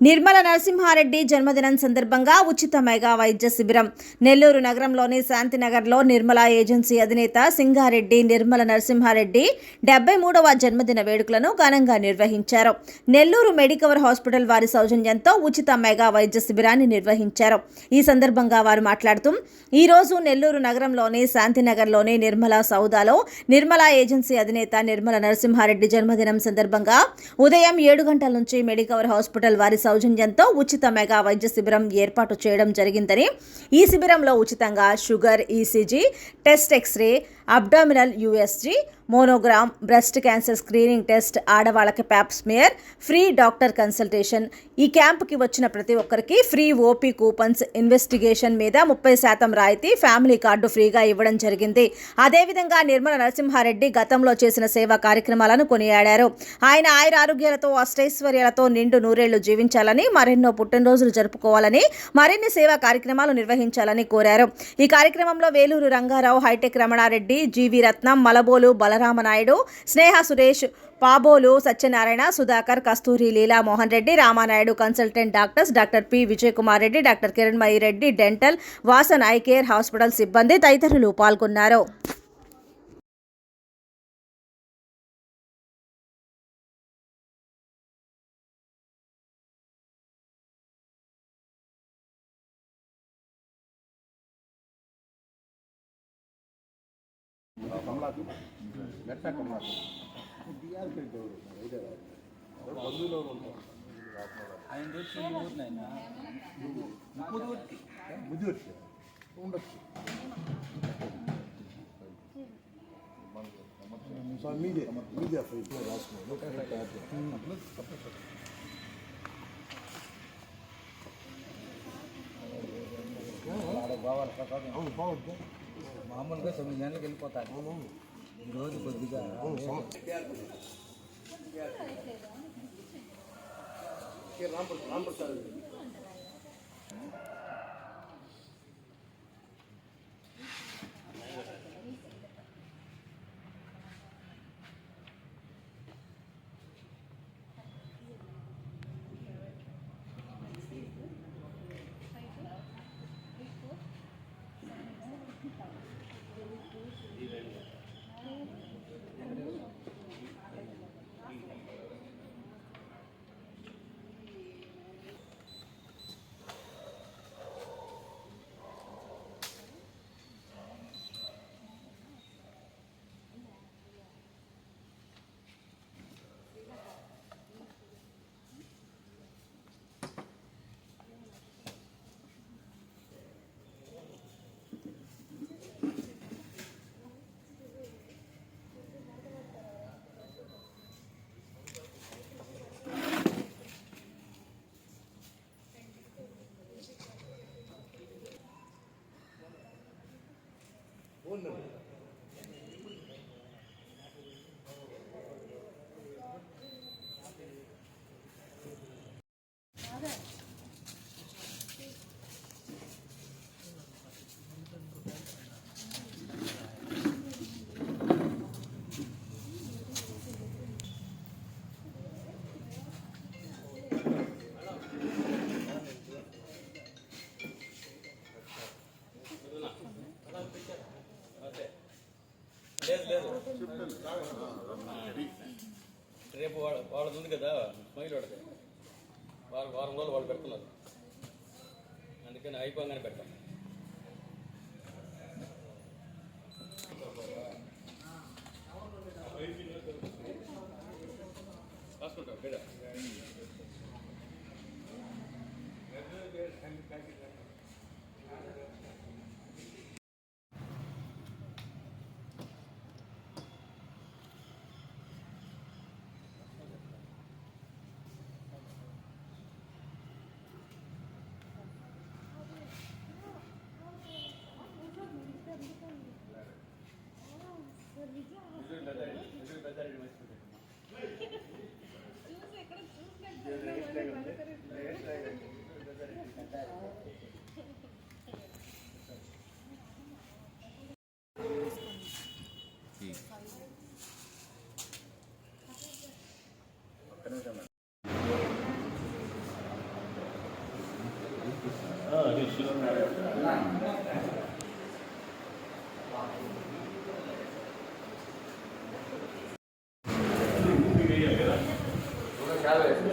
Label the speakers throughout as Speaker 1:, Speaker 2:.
Speaker 1: నిర్మల నరసింహారెడ్డి జన్మదినం సందర్భంగా ఉచిత మెగా వైద్య శిబిరం. నెల్లూరు నగరంలోని శాంతినగర్లో నిర్మల ఏజెన్సీ అధినేత సింగారెడ్డి నిర్మల నరసింహారెడ్డి డెబ్బై మూడవ జన్మదిన వేడుకలను ఘనంగా నిర్వహించారు. నెల్లూరు మెడికవర్ హాస్పిటల్ వారి సౌజన్యంతో ఉచిత మెగా వైద్య శిబిరాన్ని నిర్వహించారు. ఈ సందర్భంగా వారు మాట్లాడుతూ ఈ రోజు నెల్లూరు నగరంలోని శాంతినగర్లోని నిర్మల సౌదాలో నిర్మల ఏజెన్సీ అధినేత నిర్మల నరసింహారెడ్డి జన్మదినం సందర్భంగా ఉదయం ఏడు గంటల నుంచి మెడికవర్ హాస్పిటల్ వారి సౌజన్యంతో ఉచిత మెగా వైద్య శిబిరం ఏర్పాటు చేయడం జరిగిందని ఈ శిబిరంలో ఉచితంగా sugar ECG test X ray abdominal USG mammogram breast cancer screening test ఆడవాళ్ళకి pap smear free doctor consultation. ఈ క్యాంప్కి వచ్చిన ప్రతి ఒక్కరికి ఫ్రీ ఓపీ కూపన్స్ ఇన్వెస్టిగేషన్ మీద ముప్పై శాతం రాయితీ ఫ్యామిలీ కార్డు ఫ్రీగా ఇవ్వడం జరిగింది. అదేవిధంగా నిర్మల నరసింహారెడ్డి గతంలో చేసిన సేవా కార్యక్రమాలను కొనియాడారు. ఆయన ఆయుర ఆరోగ్యాలతో అష్టైశ్వర్యాలతో నిండు నూరేళ్ళు జీవించాలని మరెన్నో పుట్టినరోజులు జరుపుకోవాలని మరిన్ని సేవా కార్యక్రమాలు నిర్వహించాలని కోరారు. ఈ కార్యక్రమంలో Veluru Rangarao hitech Ramana Reddy G V Ratnam Malabolu బల Balaramanaidu Sneha Suresh Pabolu Satyanarayana Sudhakar Kasturi Leela Mohan Reddy Ramanaidu consultant doctors doctor P Vijay Kumar Reddy doctor Kiranmayi Reddy dental Vasan eye care hospital సిబ్బంది తదితరులు పాల్గొన్నారు.
Speaker 2: ಕಮಲಾದು ನೆಟ್ಟ ಕಮಲಾದು D R P ಅವರು ಇದ್ದಾರೆ
Speaker 3: ಅವರು ಬಂದಿಲ್ಲವರು ಅಂತ ಮುದುವರ್ಷಿ ಉಂಡಕ್ಷಿ
Speaker 2: media media ಹೌದು ಬಾವರ್ ಹೌದು ಬಾವರ್ ఇప్పుడు రాసుకున్నాను
Speaker 3: పోవాలి ప్రసాదం
Speaker 2: అవును బాగుంది
Speaker 3: మామూలుగా తొమ్మిది గంటలకు వెళ్ళిపోతాను ఈరోజు కొద్దిగా
Speaker 2: ഒന്നുണ്ട്
Speaker 4: రేపు వాళ్ళ వాళ్ళది ఉంది కదా మహిళ వాడితే. వాళ్ళు వారం రోజులు వాళ్ళు పెడుతున్నారు. అందుకని అయిపోగానే పెట్టాం రాసుకుంటాం Gracias.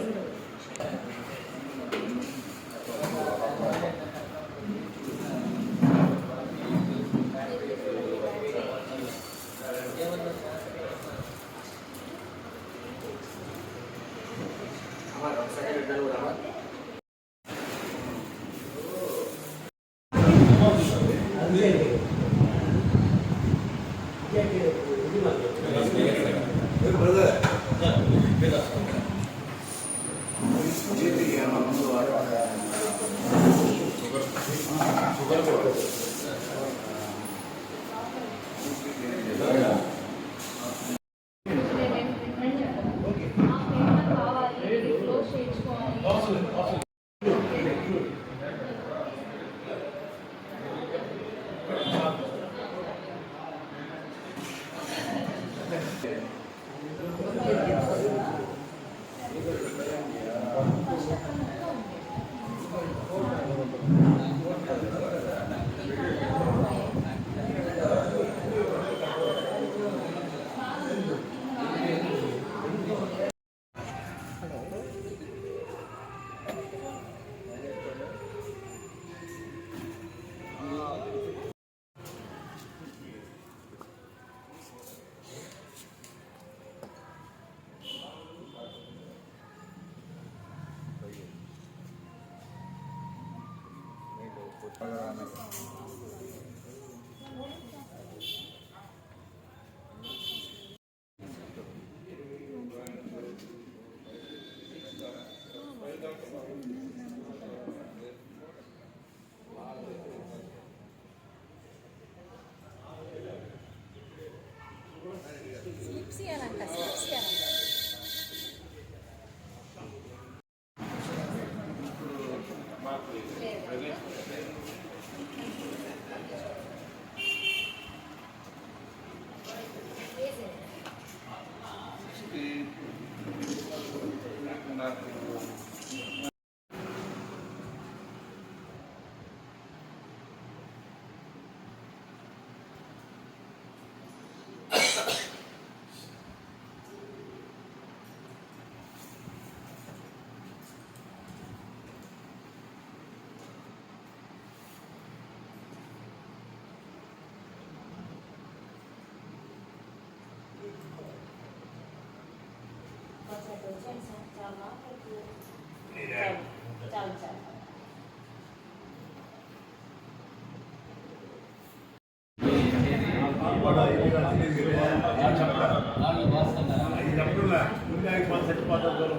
Speaker 4: Gracias. చాలు చాలు ఇలాగే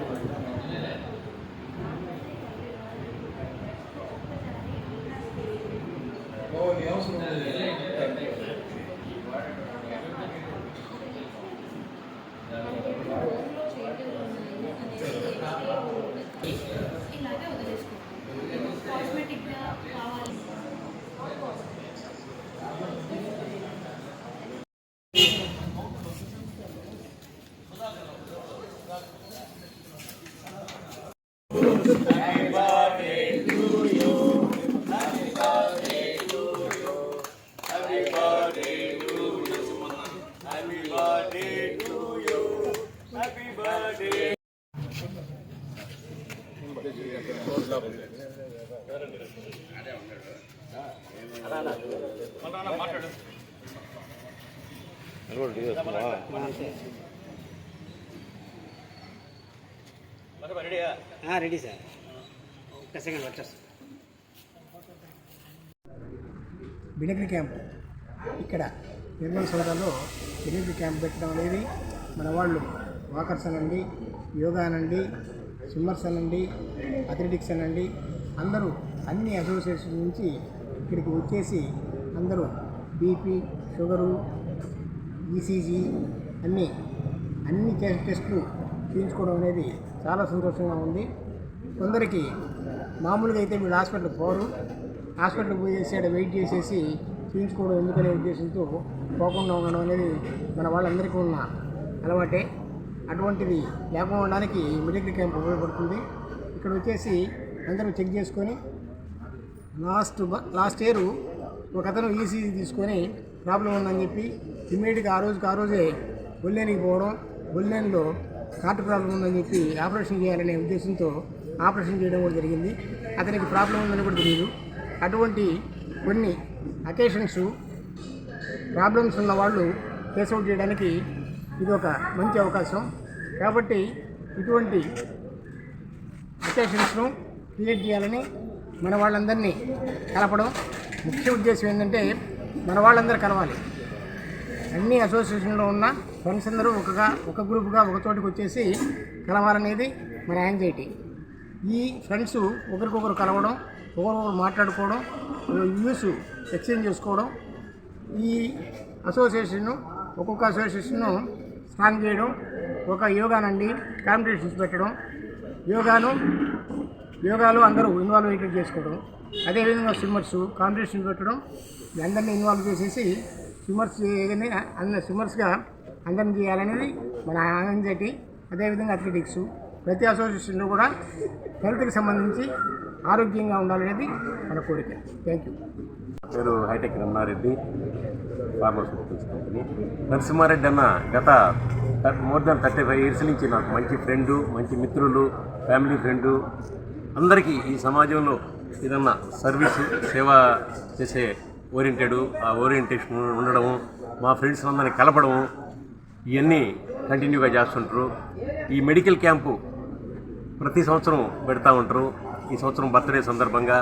Speaker 5: రెడీ సార్. ఒక్క సెకండ్ వచ్చేస్తాను
Speaker 6: బిడగ్రి క్యాంప్. ఇక్కడ నిర్మల్ సౌదాలో బిడగ్రి క్యాంప్ పెట్టడం అనేది మన వాళ్ళు వాకర్స్ అనండి యోగా అనండి స్విమ్మర్స్ అనండి అథ్లెటిక్స్ అనండి అందరూ అన్ని అసోసియేషన్ నుంచి ఇక్కడికి వచ్చేసి అందరూ బీపీ షుగరు ఈసీజీ అన్నీ అన్ని టెస్ట్ టెస్టులు చేయించుకోవడం అనేది చాలా సంతోషంగా ఉంది. కొందరికి మామూలుగా అయితే వీళ్ళు హాస్పిటల్కి పోరు. హాస్పిటల్కి పోయేసి అక్కడ వెయిట్ చేసేసి చూపించుకోవడం ఎందుకనే ఉద్దేశంతో పోకుండా ఉండడం అనేది మన వాళ్ళందరికీ ఉన్న అలవాటే. అటువంటిది లేకుండా ఉండడానికి మెడికల్ క్యాంప్ ఉపయోగపడుతుంది. ఇక్కడ వచ్చేసి అందరూ చెక్ చేసుకొని లాస్ట్ లాస్ట్ ఇయర్ ఒక అతను ఈసీజీ తీసుకొని ప్రాబ్లం ఉందని చెప్పి ఇమీడియట్గా ఆ రోజుకి ఆ రోజే బొల్లేనికి పోవడం బొల్లేనిలో హార్ట్ ప్రాబ్లం ఉందని చెప్పి ఆపరేషన్ చేయాలనే ఉద్దేశంతో ఆపరేషన్ చేయడం కూడా జరిగింది. అతనికి ప్రాబ్లం ఉందని కూడా తెలియదు. అటువంటి కొన్ని అకేషన్స్ ప్రాబ్లమ్స్ ఉన్న వాళ్ళు ఫేస్ అవుట్ చేయడానికి ఇది ఒక మంచి అవకాశం. కాబట్టి ఇటువంటి అకేషన్స్ను క్రియేట్ చేయాలని మన వాళ్ళందరినీ కలపడం ముఖ్య ఉద్దేశం ఏంటంటే మన వాళ్ళందరూ కలవాలి. అన్ని అసోసియేషన్లో ఉన్న ఫ్రెండ్స్ అందరూ ఒకగా ఒక గ్రూప్గా ఒక చోటికి వచ్చేసి కలవాలనేది మన యాంగ్జైటీ ఈ ఫ్రెండ్స్ ఒకరికొకరు కలవడం ఒకరికొకరు మాట్లాడుకోవడం వ్యూస్ ఎక్స్చేంజ్ చేసుకోవడం ఈ అసోసియేషన్ను ఒక్కొక్క అసోసియేషన్ను స్ట్రాంగ్ చేయడం ఒక యోగానండి కాంపిటీషన్స్ పెట్టడం యోగాను యోగాలో అందరూ ఇన్వాల్వ్ అయ్యేటట్టు చేసుకోవడం అదేవిధంగా స్విమ్మర్స్ కాంపిటీషన్ పెట్టడం అందరినీ ఇన్వాల్వ్ చేసేసి స్విమ్మర్స్ ఏదైనా అన్న స్విమ్మర్స్గా అందరం చేయాలనేది మన యాంగ్జైటీ అదేవిధంగా అథ్లెటిక్స్ ప్రతి అసోసియేషన్లో కూడా హెల్త్కి సంబంధించి ఆరోగ్యంగా ఉండాలనేది మన కోరిక. థ్యాంక్ యూ
Speaker 7: పేరు hitech Ramana Reddy pharmaceuticals company. Narasimha Reddy అన్న గత more than thirty five years నుంచి నాకు మంచి ఫ్రెండు మంచి మిత్రులు ఫ్యామిలీ ఫ్రెండు. అందరికీ ఈ సమాజంలో ఏదన్నా సర్వీసు సేవ చేసే ఓరియంటెడ్ ఆ ఓరియంటేషన్ ఉండడము మా ఫ్రెండ్స్ అందరిని కలపడము ఇవన్నీ కంటిన్యూగా చేస్తుంటారు. ఈ మెడికల్ క్యాంపు ప్రతి సంవత్సరం పెడతా ఉంటారు. ఈ సంవత్సరం బర్త్డే సందర్భంగా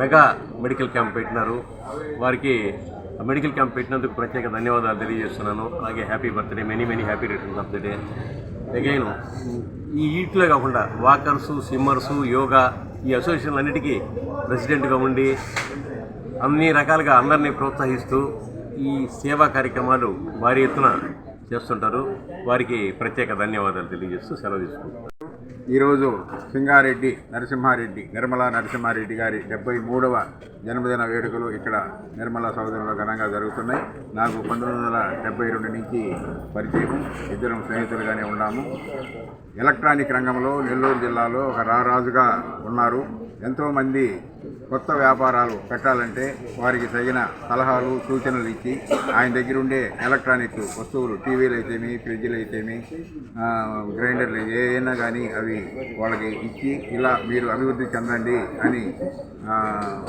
Speaker 7: మెగా మెడికల్ క్యాంప్ పెట్టినారు. వారికి మెడికల్ క్యాంప్ పెట్టినందుకు ప్రత్యేక ధన్యవాదాలు తెలియజేస్తున్నాను. అలాగే happy birthday many many happy returns of the day. Again ఈ వీటిలో కాకుండా వాకర్సు స్విమ్మర్సు యోగా ఈ అసోసియేషన్లు అన్నిటికీ ప్రెసిడెంట్గా ఉండి అన్ని రకాలుగా అందరినీ ప్రోత్సహిస్తూ ఈ సేవా కార్యక్రమాలు భారీ ఎత్తున చేస్తుంటారు. వారికి ప్రత్యేక ధన్యవాదాలు తెలియజేస్తూ సెలవు తీసుకుంటారు
Speaker 8: ఈరోజు సింగారెడ్డి నరసింహారెడ్డి నిర్మలా నరసింహారెడ్డి గారి డెబ్బై మూడవ జన్మదిన వేడుకలు ఇక్కడ నిర్మలా సౌదరిలో ఘనంగా జరుగుతున్నాయి. నాకు పంతొమ్మిది వందల డెబ్బై రెండు నుంచి పరిచయం. ఇద్దరం స్నేహితులుగానే ఉన్నాము. ఎలక్ట్రానిక్ రంగంలో నెల్లూరు జిల్లాలో ఒక రారాజుగా ఉన్నారు. ఎంతోమంది కొత్త వ్యాపారాలు పెట్టాలంటే వారికి తగిన సలహాలు సూచనలు ఇచ్చి ఆయన దగ్గర ఉండే ఎలక్ట్రానిక్ వస్తువులు టీవీలు అయితేమి ఫ్రిడ్జ్లు అయితేమి గ్రైండర్లు ఏదైనా కానీ అవి వాళ్ళకి ఇచ్చి ఇలా మీరు అభివృద్ధి చెందండి అని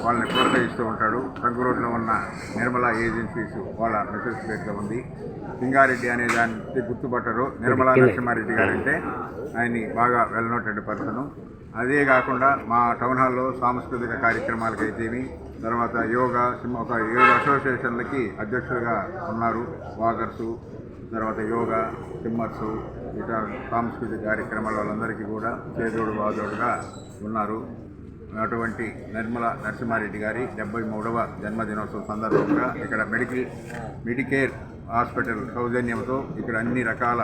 Speaker 8: వాళ్ళని ప్రోత్సహిస్తూ ఉంటాడు. రోడ్లో ఉన్న నిర్మలా ఏజెన్సీస్ వాళ్ళ మెసేజ్ ప్లేట్లో ఉంది. సింగారెడ్డి అనే దానికి గుర్తుపట్టరు. నిర్మలా నరసింహారెడ్డి గారు అంటే ఆయన్ని బాగా వెల్ నోటెడ్ పర్సను అదే కాకుండా మా టౌన్ హాల్లో సాంస్కృతిక కార్యక్రమాలకైతేమి తర్వాత యోగా సిమ్- ఒక ఏడు అసోసియేషన్లకి అధ్యక్షులుగా ఉన్నారు వాకర్సు తర్వాత యోగా సిమ్మర్సు ఇతర సాంస్కృతిక కార్యక్రమాల వాళ్ళందరికీ కూడా చేదోడు వాదోడుగా ఉన్నారు. అటువంటి నిర్మల నరసింహారెడ్డి గారి డెబ్బై మూడవ జన్మదినోత్సవం సందర్భంగా ఇక్కడ మెడికల్ మెడికేర్ హాస్పిటల్ సౌజన్యంతో ఇక్కడ అన్ని రకాల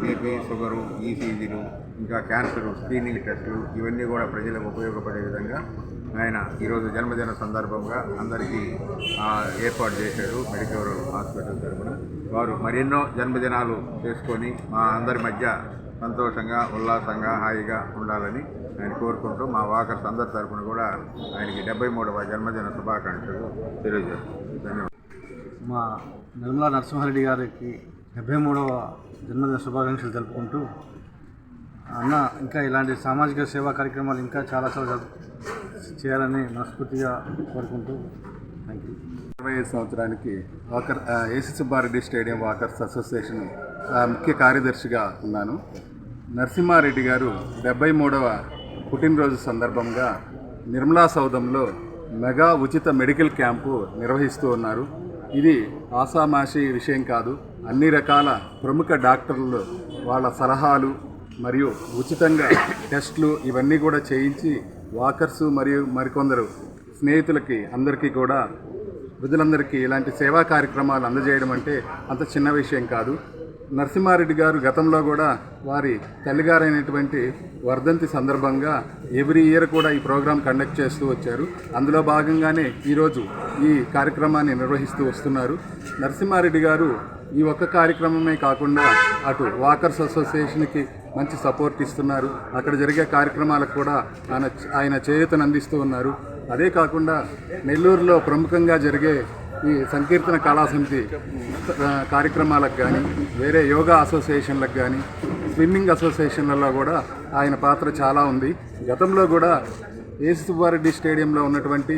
Speaker 8: బీపీ షుగరు ఈసీజీలు ఇంకా క్యాన్సర్ స్క్రీనింగ్ టెస్టులు ఇవన్నీ కూడా ప్రజలకు ఉపయోగపడే విధంగా ఆయన ఈరోజు జన్మదిన సందర్భంగా అందరికీ ఏర్పాటు చేశారు మెడికల్ హాస్పిటల్ తరఫున వారు మరెన్నో జన్మదినాలు చేసుకొని మా అందరి మధ్య సంతోషంగా ఉల్లాసంగా హాయిగా ఉండాలని ఆయన కోరుకుంటూ మా వాకర్స్ అందరి తరఫున కూడా ఆయనకి డెబ్బై మూడవ జన్మదిన శుభాకాంక్షలు తెలియజేస్తాం ధన్యవాదాలు.
Speaker 9: మా నిర్మలా నరసింహారెడ్డి గారికి డెబ్బై మూడవ జన్మదిన శుభాకాంక్షలు తెలుపుకుంటూ అన్న ఇంకా ఇలాంటి సామాజిక సేవా కార్యక్రమాలు ఇంకా చాలా చాలా చేయాలని మనస్ఫూర్తిగా కోరుకుంటూ థ్యాంక్ యూ
Speaker 8: ఇరవై ఐదు సంవత్సరానికి walker AC Subba Reddy stadium walkers association ముఖ్య కార్యదర్శిగా ఉన్నాను. నరసింహారెడ్డి గారు డెబ్బై మూడవ పుట్టినరోజు సందర్భంగా నిర్మలా సౌధంలో మెగా ఉచిత మెడికల్ క్యాంపు నిర్వహిస్తూ ఉన్నారు. ఇది ఆసామాషి విషయం కాదు. అన్ని రకాల ప్రముఖ డాక్టర్లు వాళ్ళ సలహాలు మరియు ఉచితంగా టెస్ట్లు ఇవన్నీ కూడా చేయించి వాకర్సు మరియు మరికొందరు స్నేహితులకి అందరికీ కూడా ప్రజలందరికీ ఇలాంటి సేవా కార్యక్రమాలు అందజేయడం అంటే అంత చిన్న విషయం కాదు. నరసింహారెడ్డి గారు గతంలో కూడా వారి తల్లిగారైనటువంటి వర్ధంతి సందర్భంగా ఎవ్రీ ఇయర్ కూడా ఈ ప్రోగ్రాం కండక్ట్ చేస్తూ వచ్చారు. అందులో భాగంగానే ఈరోజు ఈ కార్యక్రమాన్ని నిర్వహిస్తూ వస్తున్నారు. నరసింహారెడ్డి గారు ఈ ఒక్క కార్యక్రమమే కాకుండా అటు వాకర్స్ అసోసియేషన్కి మంచి సపోర్ట్ ఇస్తున్నారు. అక్కడ జరిగే కార్యక్రమాలకు కూడా ఆయన ఆయన చేయూతను అందిస్తూ ఉన్నారు. అదే కాకుండా నెల్లూరులో ప్రముఖంగా జరిగే ఈ సంకీర్తన కళాసమితి కార్యక్రమాలకు కానీ వేరే యోగా అసోసియేషన్లకు కానీ స్విమ్మింగ్ అసోసియేషన్లలో కూడా ఆయన పాత్ర చాలా ఉంది. గతంలో కూడా ఏసు సుబ్బారెడ్డి స్టేడియంలో ఉన్నటువంటి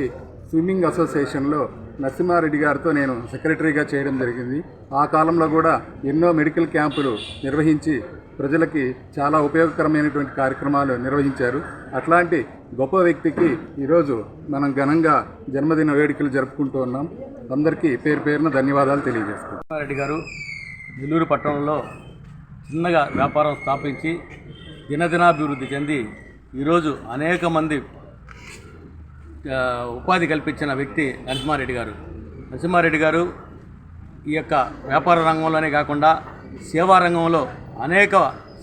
Speaker 8: స్విమ్మింగ్ అసోసియేషన్లో
Speaker 10: నరసింహారెడ్డి గారితో నేను సెక్రటరీగా చేయడం జరిగింది. ఆ కాలంలో కూడా ఎన్నో మెడికల్ క్యాంపులు నిర్వహించి ప్రజలకి చాలా ఉపయోగకరమైనటువంటి కార్యక్రమాలు నిర్వహించారు. అట్లాంటి గొప్ప వ్యక్తికి ఈరోజు మనం ఘనంగా జన్మదిన వేడుకలు జరుపుకుంటూ ఉన్నాం. అందరికీ పేరు పేరున ధన్యవాదాలు తెలియజేస్తున్నాం
Speaker 4: రెడ్డి గారు నెల్లూరు పట్టణంలో చిన్నగా వ్యాపారం స్థాపించి దినదినాభివృద్ధి చెంది ఈరోజు అనేక మంది ఉపాధి కల్పించిన వ్యక్తి నరసింహారెడ్డి గారు. నరసింహారెడ్డి గారు ఈ యొక్క వ్యాపార రంగంలోనే కాకుండా సేవా రంగంలో అనేక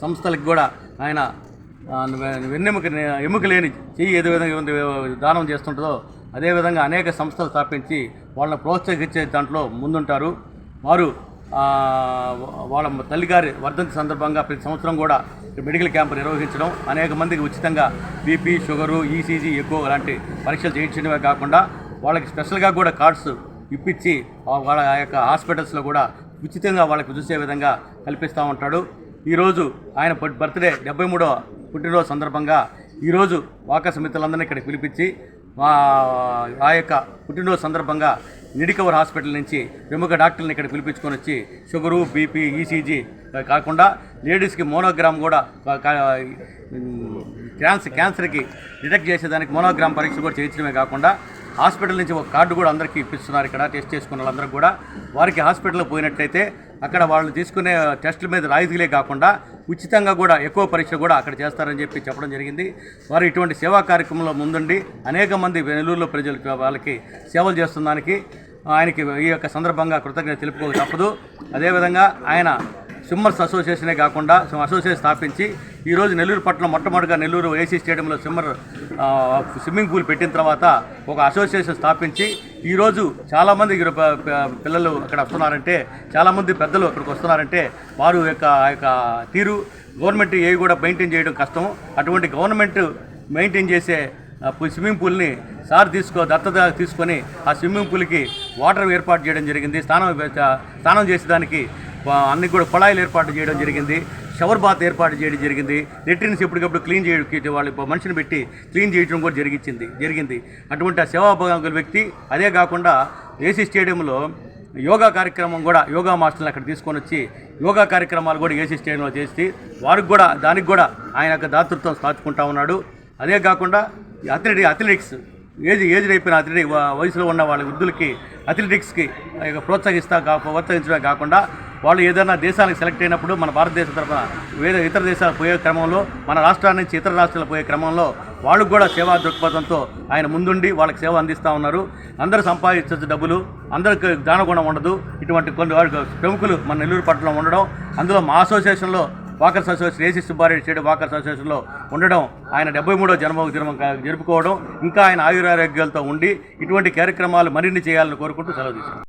Speaker 4: సంస్థలకు కూడా ఆయన వెన్నెముక ఎముక లేని చెయ్యి ఏదో విధంగా ఉంది, దానం చేస్తుంటుందో అదేవిధంగా అనేక సంస్థలు స్థాపించి వాళ్ళని ప్రోత్సహించే దాంట్లో ముందుంటారు. వారు వాళ్ళ తల్లిగారి వర్ధంతి సందర్భంగా ప్రతి సంవత్సరం కూడా మెడికల్ క్యాంపు నిర్వహించడం అనేక మందికి ఉచితంగా బీపీ షుగరు ఈసీజీ ఎక్కువ లాంటి పరీక్షలు చేయించడమే కాకుండా వాళ్ళకి స్పెషల్గా కూడా కార్డ్స్ ఇప్పించి వాళ్ళ ఆ యొక్క హాస్పిటల్స్లో కూడా ఉచితంగా వాళ్ళకి చూసే విధంగా కల్పిస్తూ ఉంటాడు. ఈరోజు ఆయన బర్త్డే డెబ్బై మూడో పుట్టినరోజు సందర్భంగా ఈరోజు వాకర్స్ మిత్రులందరినీ ఇక్కడికి పిలిపించి ఆ ఆ యొక్క పుట్టినరోజు సందర్భంగా నిడికవర్ హాస్పిటల్ నుంచి ప్రముఖ డాక్టర్ని ఇక్కడ పిలిపించుకొని వచ్చి షుగరు బీపీ ఈసీజీ కాకుండా లేడీస్కి మోనోగ్రామ్ కూడా క్యాన్సర్ క్యాన్సర్కి డిటెక్ట్ చేసేదానికి మోనోగ్రామ్ పరీక్ష కూడా చేయించడమే కాకుండా హాస్పిటల్ నుంచి ఒక కార్డు కూడా అందరికీ ఇప్పిస్తున్నారు. ఇక్కడ టెస్ట్ చేసుకున్న వాళ్ళందరూ కూడా. వారికి హాస్పిటల్కి పోయినట్లయితే అక్కడ వాళ్ళు తీసుకునే టెస్టుల మీద రాయితీలే కాకుండా ఉచితంగా కూడా ఎక్కువ పరీక్ష కూడా అక్కడ చేస్తారని చెప్పి చెప్పడం జరిగింది. వారు ఇటువంటి సేవా కార్యక్రమంలో ముందుండి అనేక మంది నెల్లూరులో ప్రజలు వాళ్ళకి సేవలు చేస్తున్నందుకు ఆయనకి ఈ యొక్క సందర్భంగా కృతజ్ఞత తెలుపుకోక తప్పదు. అదేవిధంగా ఆయన స్విమ్మర్స్ అసోసియేషనే కాకుండా అసోసియేషన్ స్థాపించి ఈరోజు నెల్లూరు పట్టణం మొట్టమొదటిగా నెల్లూరు ఏసీ స్టేడియంలో స్విమ్మర్ స్విమ్మింగ్ పూల్ పెట్టిన తర్వాత ఒక అసోసియేషన్ స్థాపించి ఈరోజు చాలామంది పిల్లలు అక్కడ వస్తున్నారంటే చాలామంది పెద్దలు అక్కడికి వస్తున్నారంటే వారు యొక్క యొక్క తీరు గవర్నమెంట్ ఏవి కూడా మెయింటైన్ చేయడం కష్టం. అటువంటి గవర్నమెంట్ మెయింటైన్ చేసే స్విమ్మింగ్ పూల్ని సార్ తీసుకో దత్తత తీసుకొని ఆ స్విమ్మింగ్ పూల్కి వాటర్ ఏర్పాటు చేయడం జరిగింది. స్నానం స్నానం చేసేదానికి అన్ని కూడా కుళాయిలు ఏర్పాటు చేయడం జరిగింది. షవర్ బాత్ ఏర్పాటు చేయడం జరిగింది. లెట్రిన్స్ ఎప్పటికప్పుడు క్లీన్ చేయడం వాళ్ళు మనిషిని పెట్టి క్లీన్ చేయడం కూడా జరిగించింది. జరిగింది. అటువంటి ఆ సేవాభాగం వ్యక్తి అదే కాకుండా ఏసీ స్టేడియంలో యోగా కార్యక్రమం కూడా యోగా మాస్టర్ని అక్కడ తీసుకొని వచ్చి యోగా కార్యక్రమాలు కూడా ఏసీ స్టేడియంలో చేసి వారికి కూడా దానికి కూడా ఆయన యొక్క దాతృత్వం సాధుకుంటా ఉన్నాడు. అదే కాకుండా అథ్లెటిక్ అథ్లెటిక్స్ ఏజ్ ఏజ్ అయిపోయిన అథ్లెటిక్ వయసులో ఉన్న వాళ్ళ వృద్ధులకి అథ్లెటిక్స్కి ప్రోత్సహిస్తా కా ప్రోత్సహించడమే కాకుండా వాళ్ళు ఏదైనా దేశానికి సెలెక్ట్ అయినప్పుడు మన భారతదేశ తరఫున వేరే ఇతర దేశాలకు పోయే క్రమంలో మన రాష్ట్రాల నుంచి ఇతర రాష్ట్రాలకు పోయే క్రమంలో వాళ్ళకు కూడా సేవా దృక్పథంతో ఆయన ముందుండి వాళ్ళకి సేవ అందిస్తూ ఉన్నారు. అందరూ సంపాదించవచ్చు డబ్బులు అందరికి దానగుణం ఉండదు. ఇటువంటి కొన్ని ప్రముఖులు మన నెల్లూరు పట్టణంలో ఉండడం అందులో మా అసోసియేషన్లో walkers association AC Subba Reddy state walkers అసోసియేషన్లో ఉండడం ఆయన డెబ్బై మూడో జన్మ దినం జరుపుకోవడం ఇంకా ఆయన ఆయురారోగ్యాలతో ఉండి ఇటువంటి కార్యక్రమాలు మరిన్ని చేయాలని కోరుకుంటూ సెలవు తీసుకున్నాను